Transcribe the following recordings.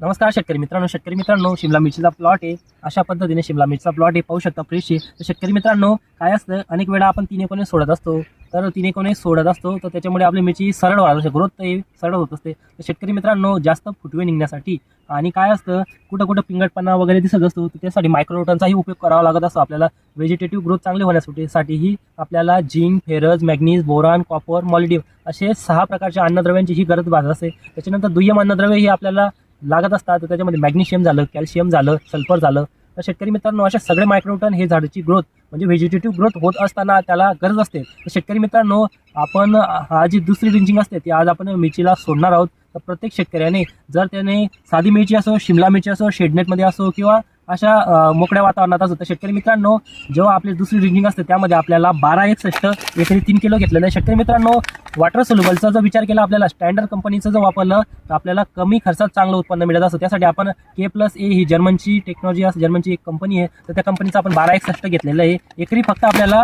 नमस्कार शेतकरी मित्रांनो शेतकरी मित्रांनो शिमला मिरचीचा प्लॉट आहे. अशा पद्धतीने शिमला मिरचीचा प्लॉट आहे. पाहू शकता फ्रेश आहे. तर शेतकरी मित्रांनो काय असतं? अनेक वेळा आपण तिने कोणी सोडत असतो. तर तिने कोणी सोडत असतो तर त्याच्यामुळे आपली मिरची सरळ वाढत असते ग्रोथ सरळ होत असते. तर शेतकरी मित्रांनो जास्त फुटवे निघण्यासाठी आणि काय असतं? कुठं कुठं पिंगटपणा वगैरे दिसत असतो तर त्यासाठी मायक्रोटनचाही उपयोग करावा लागत असतो. आपल्याला व्हेजिटेटिव्ह ग्रोथ चांगली होण्यासाठीही आपल्याला zinc ferrous manganese boron copper molybdenum असे सहा प्रकारच्या अन्नद्रव्यांची ही गरज भासत असते. त्याच्यानंतर दुय्यम अन्नद्रव्य ही आपल्याला लागत असतात तर त्याच्यामध्ये मॅग्नेशियम झालं कॅल्शियम झालं सल्फर झालं. तर शेतकरी मित्रांनो अशा सगळे मायक्रोटन हे झाडाची ग्रोथ म्हणजे व्हेजिटेटिव्ह ग्रोथ होत असताना त्याला गरज असते. तर शेतकरी मित्रांनो आपण हा जी दुसरी रिंचिंग असते ती आज आपण मिरचीला सोडणार आहोत. तर प्रत्येक शेतकऱ्याने जर त्याने साधी मिरची असो शिमला मिरची असो शेडनेटमध्ये असो किंवा अशा मोकळ्या वातावरणात असतो. तर शेतकरी मित्रांनो जेव्हा आपली दुसरी रिंगिंग असते त्यामध्ये आपल्याला बारा एकसष्ट एकरी तीन किलो घेतलेलं आहे. शेतकरी मित्रांनो वॉटर सोल्युबलचा जर विचार केला आपल्याला स्टँडर्ड कंपनीचं जर वापरलं तर आपल्याला कमी खर्चात चांगलं उत्पन्न मिळत असतं. त्यासाठी आपण के प्लस ए ही जर्मनची टेक्नॉलॉजी असं जर्मनची एक कंपनी आहे. तर त्या कंपनीचं आपण बारा एकसष्ट घेतलेलं आहे. एकरी फक्त आपल्याला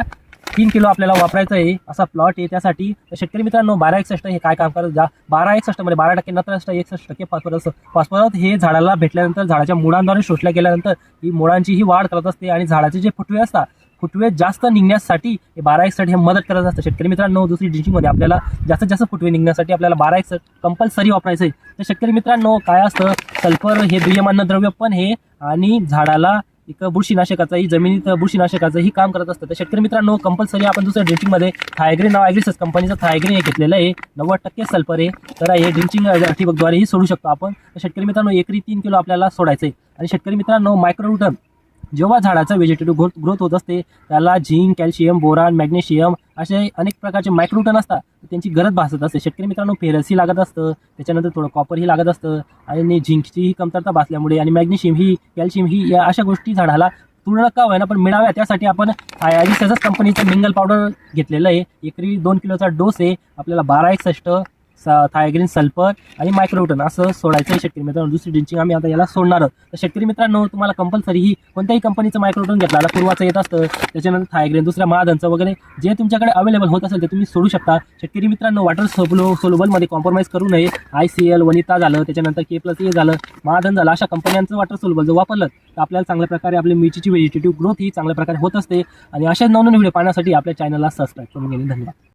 तीन किलो आपल्याला वापरायचं आहे असा प्लॉट आहे. त्यासाठी शेतकरी मित्रांनो बारा एकसष्ट हे काय काम करत जा. बारा एकसष्टमध्ये बारा टक्के नत्र एकसष्ट टक्के फॉस्फरस फॉस्फरस हे झाडाला भेटल्यानंतर झाडाच्या मुळांद्वारे शोषल्या गेल्यानंतर ही मुळांची ही वाढ करत असते आणि झाडाचे जे फुटवे असतात फुटवे जास्त निघण्यासाठी हे बारा एकसठ हे मदत करत असतं. शेतकरी मित्रांनो दुसरी ड्रिंचिंगमध्ये आपल्याला जास्तीत जास्त फुटवे निघण्यासाठी आपल्याला बारा एकसठ कंपल्सरी वापरायचं आहे. तर शेतकरी मित्रांनो काय असतं? सल्फर हे दुय्यमान्य द्रव्य पण हे आणि झाडाला एक बुरशीनाशकाचंही जमिनीत बुरशीनाशकाचंही काम करत असतं. तर शेतकरी मित्रांनो कंपल्सरी आपण दुसऱ्या ड्रिंचिंगमध्ये थायग्रीन नाव ॲग्रिसस कंपनीचं थायग्रीन हे घेतलेलं आहे. नव्वद टक्के सल्फर आहे. तर हे ड्रिंचिंग ठिबकद्वारेही सोडू शकतो आपण. तर शेतकरी मित्रांनो एकरी तीन किलो आपल्याला सोडायचं आहे आणि शेतकरी मित्रांनो मायक्रोरुटन जेव्हा झाडाचं व्हेजिटेटिव्ह ग्रोथ ग्रोथ होत असते त्याला झिंक कॅल्शियम बोरान मॅग्नेशियम असे अनेक प्रकारचे मायक्रोटन असतात. त्यांची गरज भासत असते. शेतकरी मित्रांनो फेरसही लागत असतं. त्याच्यानंतर थोडं कॉपरही लागत असतं. आणि झिंकचीही कमतरता भासल्यामुळे आणि मॅग्नेशियम ही कॅल्शियम ही या अशा गोष्टी झाडाला तुरळक का होईना पण मिळाव्या त्यासाठी आपण आधी सहजच कंपनीचं मिंगल पावडर घेतलेलं आहे. एकरी दोन किलोचा डोस आहे. आपल्याला बारा एकसष्ट थायग्रीन सल्फर आणि मायक्रोटन असं सोडायचं आहे शेतकरी मित्रांनो. दुसरी ड्रिंचिंग आम्ही आता याला सोडणार तर शेतकरी मित्रांनो तुम्हाला कंपल्सरी ही कोणत्याही कंपनीचं मायक्रोटन घेतला आता पूर्वाचं येत असतं. त्याच्यानंतर थायग्रीन दुसऱ्या महादनचं वगैरे जे तुमच्याकडे अवेलेबल होत असेल ते तुम्ही सोडू शकता. शेतकरी मित्रांनो वॉटर सोबलो सोलोबलमध्ये कॉम्प्रोमाइज करू नये. आय सी एल वनिता झालं त्याच्यानंतर के प्लस ए झालं महादन झालं अशा कंपन्यांचं वॉटर सोलोबल जर वापरलं तर आपल्याला चांगल्या प्रकारे आपली मिरचीची व्हेजिटेटिव्ह ग्रोथ ही चांगल्या प्रकारे होत असते. आणि अशाच नवनवीन व्हिडिओ पाहण्यासाठी आपल्या चॅनलला सबस्क्राईब करून घेणे धन्यवाद.